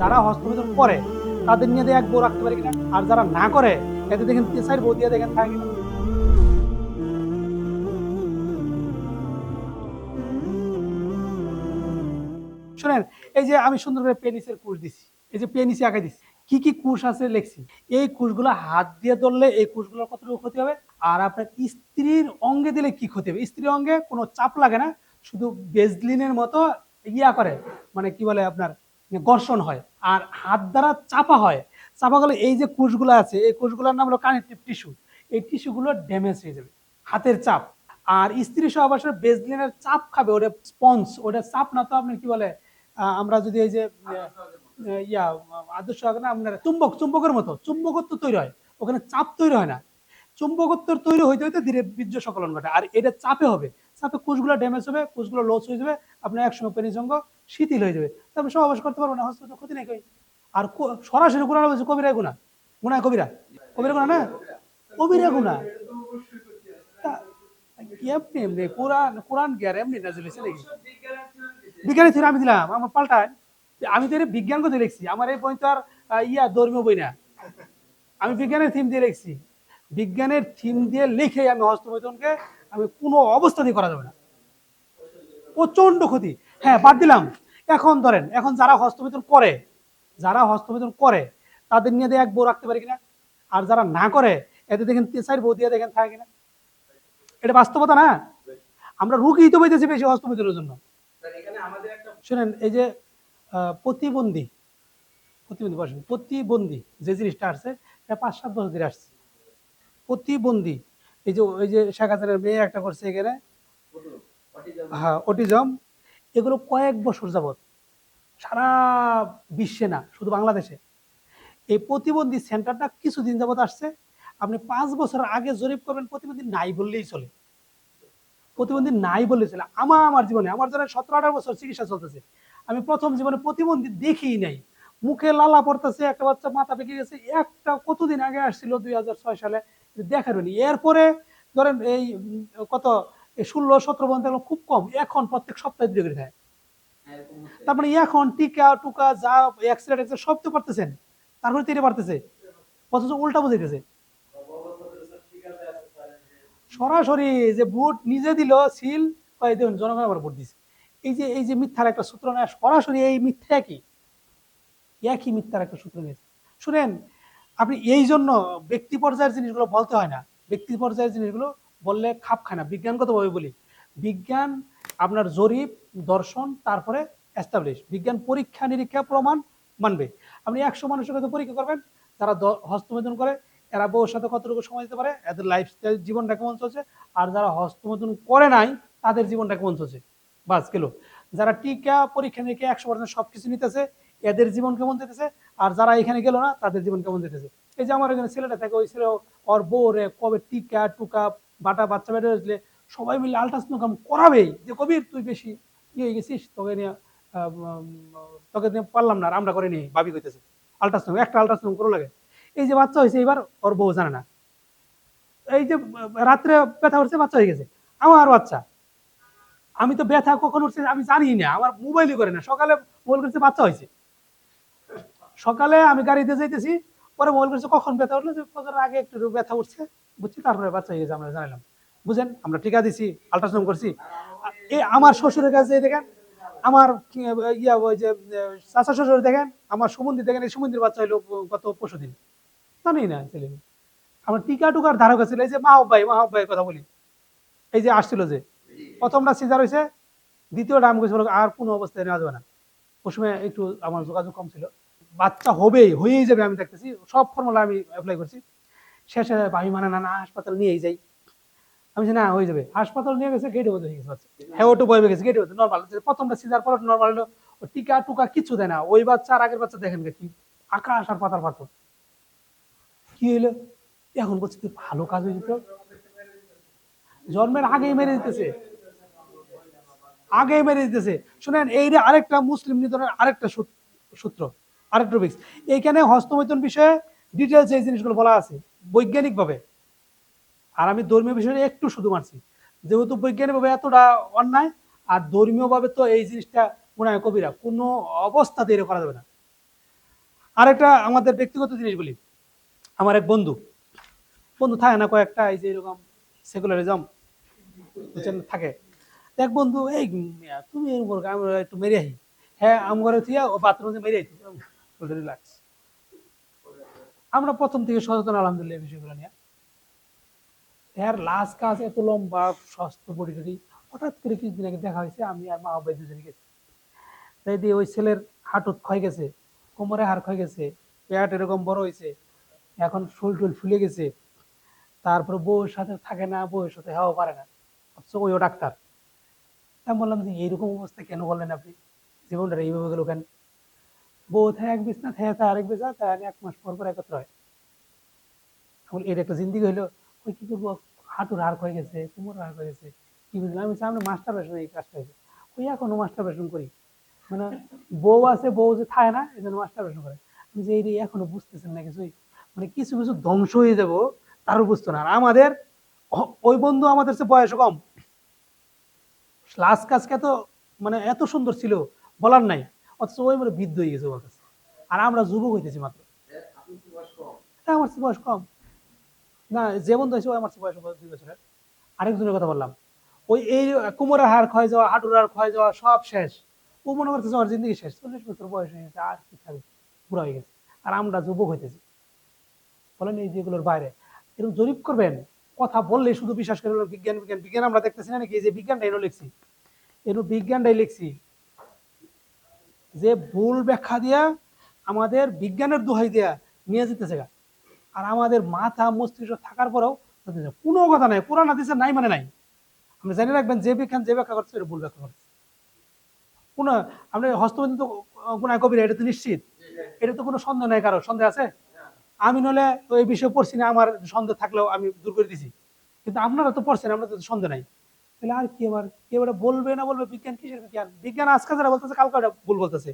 যারা হস্তমৈথুন করে তাদের নিয়ে এক বউ রাখতে পারে কিনা, আর যারা না করে এতে দেখেন চার বউ দিয়ে দেখেন থাকে। শোনেন, এই যে আমি সুন্দর করে পেনিসের কুশ দিছি, এই যে পেনিসে আঁকা দিছি, কি কি কুশ আছে লেখছি? এই কুশগুলো হাত দিয়ে ধরলে এই কুশগুলোর কতটুকু ক্ষতি হবে? আর আপনার স্ত্রীর অঙ্গে দিলে কি ক্ষতি হবে? স্ত্রীর অঙ্গে কোনো চাপ লাগে না, শুধু বেজলিনের মতো ইয়া করে মানে কি বলে আপনার ঘর্ষণ হয় আর হাত দ্বারা চাপা হয়। চাপা গেলে এই যে কুশগুলো আছে, এই কুশগুলোর নাম হলো কানেকটিভ টিস্যু এই টিস্যুগুলো ড্যামেজ হয়ে যাবে, হাতের চাপ। আর স্ত্রী সহবাসের বেজলিনের চাপ খাবে, ওটা স্পঞ্জ ওটা চাপ না তো আপনার কি বলে আমরা যদি এই যে ইয়া, আদর্শ না, আপনার চুম্বক, চুম্বকের মতো, চুম্বকত্ব তৈরি হয়, ওখানে চাপ তৈরি হয় না। চুম্বকত্ব তৈরি হইতে হইতে ধীরে বীর্য সকলন ঘটে, আর এটা চাপে হবে। চাপে কোষগুলো ড্যামেজ হবে কোষগুলো লস হয়ে যাবে, আপনার একসময় পেনিস অঙ্গ শিথিল হয়ে যাবে। তারপরে সহবাস করতে পারব না হস্তত ক্ষতি নেই আর সরাসরি গুণা বলছে কবিরা গুণা। গুণা কবিরা। কবিরা গুণা না? কবিরা গুণা। এমনি কোরআন কোরআন এমনি না চলেছে নাকি? বিজ্ঞানের থিওরি আমি দিলাম, আমার পাল্টায়। আমি তো বিজ্ঞান কথা লিখছি আমার এই তো আর ইয়া, ধর্মীয় বই না। আমি বিজ্ঞানের থিম দিয়ে লিখছি। বিজ্ঞানের থিম দিয়ে লিখে আমি হস্তমৈথুনকে আমি কোনো অবস্থাতেই করা যাবে না। প্রচণ্ড ক্ষতি। হ্যাঁ বাদ দিলাম। এখন ধরেন, এখন যারা হস্তমৈথুন করে, যারা হস্তমৈথুন করে, তাদের নিয়ে এক বউ রাখতে পারি কিনা? আর যারা না করে এতে দেখেন চার বউ দিয়ে দেখেন থাকে কিনা? এটা বাস্তবতা না? আমরা রুগী তো বইতেছি বেশি হস্তমৈথুনের জন্য। শুনেন, এই যে প্রতিবন্ধী প্রতিবন্ধী প্রতিবন্ধী যে জিনিসটা আসছে, এটা পাঁচ, সাত বছর ধরে আসছে। প্রতিবন্ধী এই যে এই যে শেখ হাসিনার মেয়ে একটা করছে এখানে। হ্যাঁ অটিজম। এগুলো কয়েক বছর যাবত সারা বিশ্বে না, শুধু বাংলাদেশে। এই প্রতিবন্ধী সেন্টারটা কিছুদিন যাবত আসছে। আপনি পাঁচ বছর আগে জরিপ করবেন, প্রতিবন্ধী নাই বললেই চলে। প্রতিবন্ধী নাই বললেই চলে। আমার আমার জীবনে, আমার ধরেন সতেরো, আঠারো বছর চিকিৎসা চলতেছে। আমি প্রথম জীবনে প্রতিবন্ধী দেখিই নাই। মুখে লালা পড়তেছে, একটা বাচ্চা মাথা পেকে গেছে। একটা কতদিন আগে আসছিল দুই ছয় ছয় সালে এরপরে ধরেন এই কত ষোলো, সতেরো পর্যন্ত খুব কম। এখন প্রত্যেক সপ্তাহে দুই করে থাকে তারপরে এখন টিকা, টুকা, যা অ্যাক্সিডেন্ট সব তো করতেছেন তারপরে তেরে পারতেছে অথচ উল্টা বুঝাইতেছে। সরাসরি যে ভোট নিজে দিল, সিল, কয়ে দেখুন, জনগণ আবার ভোট দিছে। এই যে এই যে মিথ্যার একটা সূত্র নেয় সরাসরি এই মিথ্যা একই। একই মিথ্যার একটা সূত্র নিয়েছে শুনেন আপনি এই জন্য ব্যক্তি পর্যায়ের জিনিসগুলো বলতে হয় না। ব্যক্তি পর্যায়ের জিনিসগুলো বললে খাপ খায় না। বিজ্ঞানগতভাবে বলি, বিজ্ঞান আপনার জরিপ, দর্শন, তারপরে এস্টাবলিশ বিজ্ঞান পরীক্ষা, নিরীক্ষা, প্রমাণ মানবে। আপনি একশো মানুষের কাছে পরীক্ষা করবেন যারা হস্তমৈথুন করে, এরা বউর সাথে কতটুকু সময় দিতে পারে, এদের লাইফস্টাইল জীবনটা কেমন চলছে, আর যারা হস্তমৈথুন করে নাই, তাদের জীবনটা কেমন চলছে। বাস গেল। যারা টিকা পরীক্ষা নিরীক্ষা একশো পার্সেন্ট সব কিছু নিতেছে এদের জীবন কেমন যেতেছে? আর যারা এখানে গেল না, তাদের জীবন কেমন যেতেছে? এই যে আমার এখানে ছেলেটা থাকে, ওই ছেলে ওর বউ রে কবে টিকা, টুকা, বাটা বাচ্চা বেড়ে আসলে সবাই মিলে আলট্রাসাউন্ড করাবেই। যে কবির, তুই বেশি ইয়ে হয়ে গেছিস, তোকে নিয়ে তোকে নিয়ে পারলাম না, আর আমরা করে নিই, ভাবি কইতেছে। আলট্রাসাউন্ড একটা আলট্রাসাউন্ড করো লাগে। এই যে বাচ্চা হয়েছে, এবার ওর বউ জানে না। এই যে রাত্রে ব্যথা উঠছে বাচ্চা হয়ে গেছে। আমার বাচ্চা। আমি তো ব্যথা কখন উঠছে আমি জানি না, আমার মোবাইলই করে না। সকালে মোবাইল করছে, বাচ্চা হয়েছে। সকালে আমি গাড়িতে যাইতেছি, পরে মোবাইল করছে কখন ব্যথা উঠল? যে ফজরের আগে একটু ব্যথা উঠছে। বুঝছি, তারপরে বাচ্চা হয়ে গেছে, আমরা জানালাম। বুঝেন, আমরা টিকা দিছি, আলট্রাসাউন্ড করছি। এ, আমার শ্বশুরের কাছে দেখেন, আমার ইয়া, ওই যে চাচা শ্বশুর দেখেন, আমার সুমন্দির দেখেন, এই সুমন্দির বাচ্চা হইল গত পরশু দিন। জানি না, ছেলে আমার টিকা টুকার ধারক ছিল এই যে মাহব ভাই মাহব ভাইয়ের কথা বলি। এই যে আসছিল যে, প্রথমটা সিজার হয়েছে দ্বিতীয়টা আমি কিছু আর কোনো অবস্থায় নেওয়া যাবে না। সময় একটু আমার যোগাযোগ কম ছিল। বাচ্চা হবেই, হয়েই যাবে আমি দেখতেছি। সব ফর্মুলা আমি অ্যাপ্লাই করছি। শেষে ভাই মানে না না, হাসপাতাল নিয়েই যাই। আমি না, হয়ে যাবে। হাসপাতাল নিয়ে গেছে গেটে বোধ হয়ে গেছে, বাচ্চা। হ্যাঁ ওটু বয়ে গেছে গেটে বোধ নর্মাল প্রথমটা সিজার পর নর্মাল হলো টিকা টুকা কিছু দেয় না। ওই বাচ্চা আর আগের বাচ্চা দেখেন কি, আকাশ আর পাতার পাথর। কি হইল? এখন বলছি, তুই ভালো কাজ হয়ে যেত জন্মের আগেই মেরে দিতেছে। আগেই মেরে দিতেছে। শুনেন এই আরেকটা মুসলিম নিধনের আরেকটা সূত- সূত্র। আরেকটা টপিক্স এইখানে হস্তমৈথুন বিষয়ে ডিটেলস এই জিনিসগুলো বলা আছে, বৈজ্ঞানিকভাবে। আর আমি ধর্মীয় বিষয়ে একটু শুধু মানছি যেহেতু বৈজ্ঞানিকভাবে এতটা অন্যায়, আর ধর্মীয়ভাবে তো এই জিনিসটা হয় কবিরা, কোনো অবস্থাতে এটা করা যাবে না। আরেকটা আমাদের ব্যক্তিগত জিনিস বলি। আমার এক বন্ধু বন্ধু থাকে না কয়েকটা, এই যে এরকম সেকুলারিজম থাকে। এক বন্ধু, এই তুমি এরকম একটু মেরে আহি হ্যাঁ আম ঘরে থিয়া ও বাথরুমে মেরে আইতো রিল্যাক্স আমরা প্রথম থেকে সচেতন, আলহামদুলিল্লাহ বিষয়গুলো নিয়ে। এর লাস্ট কাজ এত লম্বা স্বাস্থ্য বডি হঠাৎ করে কিছুদিন আগে দেখা হয়েছে, আমি আর মা বাবা দুজনে গেছি। তাই দিয়ে ওই ছেলের হাঁটুত ক্ষয় গেছে, কোমরে হাড় ক্ষয় গেছে, পেট এরকম বড় হয়েছে, এখন ফুল টুল ফুলে গেছে। তারপর বউয়ের সাথে থাকে না, বউয়ের সাথে হওয়া পারে না, অথচ ওইও ডাক্তার। আমি বললাম যে এইরকম অবস্থা কেন বললেন আপনি? জীবনটা এইভাবে গেল কেন? বউ থাকে এক বিছনা থাকে তা আরেক বিছনা তা এক মাস পর পর একত্র হয়। এখন এর একটা জিন্দিগি হইল ওই কি করব? হাঁটুর হাড় হয়ে গেছে কোমর হাড় হয়ে গেছে, কি বুঝলাম? আমি সামনে মাস্টার বেশন এই কাজটা হয়েছে ওই এখনও মাস্টার বেশন করি? মানে বউ আছে, বউ যে থাকে না এই জন্য মাস্টার বেশন করে। আমি যে এই এখনও বুঝতেছেন না কিছুই। মানে কিছু কিছু ধ্বংস হয়ে যাব, তারও বুঝতো না। আর আমাদের ওই বন্ধু আমাদের চেয়ে বয়স কম। লাস্ট কাজকে তো মানে এত সুন্দর ছিল, বলার নাই। অথচ ওই মানে বৃদ্ধ হয়ে গেছে ওর কাছে আর আমরা যুবক হইতেছি মাত্র। আমার বয়স কম। না, যে বন্ধু আছে ও আমার বয়স দুই বছরের। আরেকজনের কথা বললাম। ওই এই কোমরের হাড় ক্ষয় যাওয়া, হাঁটুর হাড় ক্ষয় যাওয়া সব শেষ। ও মনে করতেছে আমার জিন্দগি শেষ। চল্লিশ বছর বয়স হয়ে গেছে, আর কি থাকবে বুড়া হয়ে গেছে। আর আমরা যুবক হইতেছি। বলেন এই যেগুলোর বাইরে। এরকম জরিপ করবেন, কথা বললে শুধু বিশ্বাস করে বিজ্ঞান বিজ্ঞান? বিজ্ঞান আমরা দেখতেছি না নাকি? যে বিজ্ঞানটা এনে লিখছি। এরকম বিজ্ঞানটাই লিখছি। যে ভুল ব্যাখ্যা দিয়া আমাদের বিজ্ঞানের দোহাই দিয়া নিয়ে যেতেছে গা। আর আমাদের মাথা, মস্তিষ্ক থাকার পরেও কোনো কথা নাই, কোরআন, হাদিসে নাই মানে নাই। আপনি জানি রাখবেন, যে বিজ্ঞান যে ব্যাখ্যা করছে ভুল ব্যাখ্যা করছে। কোন, আপনি হস্তবন্ধ কোন কবিরা এটা তো নিশ্চিত। এটা তো কোনো সন্দেহ নাই কারও, সন্দেহ আছে? আমি নলে এই বিষয়ে পড়ছি না, আমার সন্দেহ থাকলেও আমি দূর করে দিছি। কিন্তু আপনারা তো পড়ছেন আমরা তো সন্দেহ নাই। তাহলে আর কি আবার, কি বলবে না বলবে? বিজ্ঞান, কিসের বিজ্ঞান? বিজ্ঞান আজকে যারা বলতেছে, কালকে ভুল বলতেছে।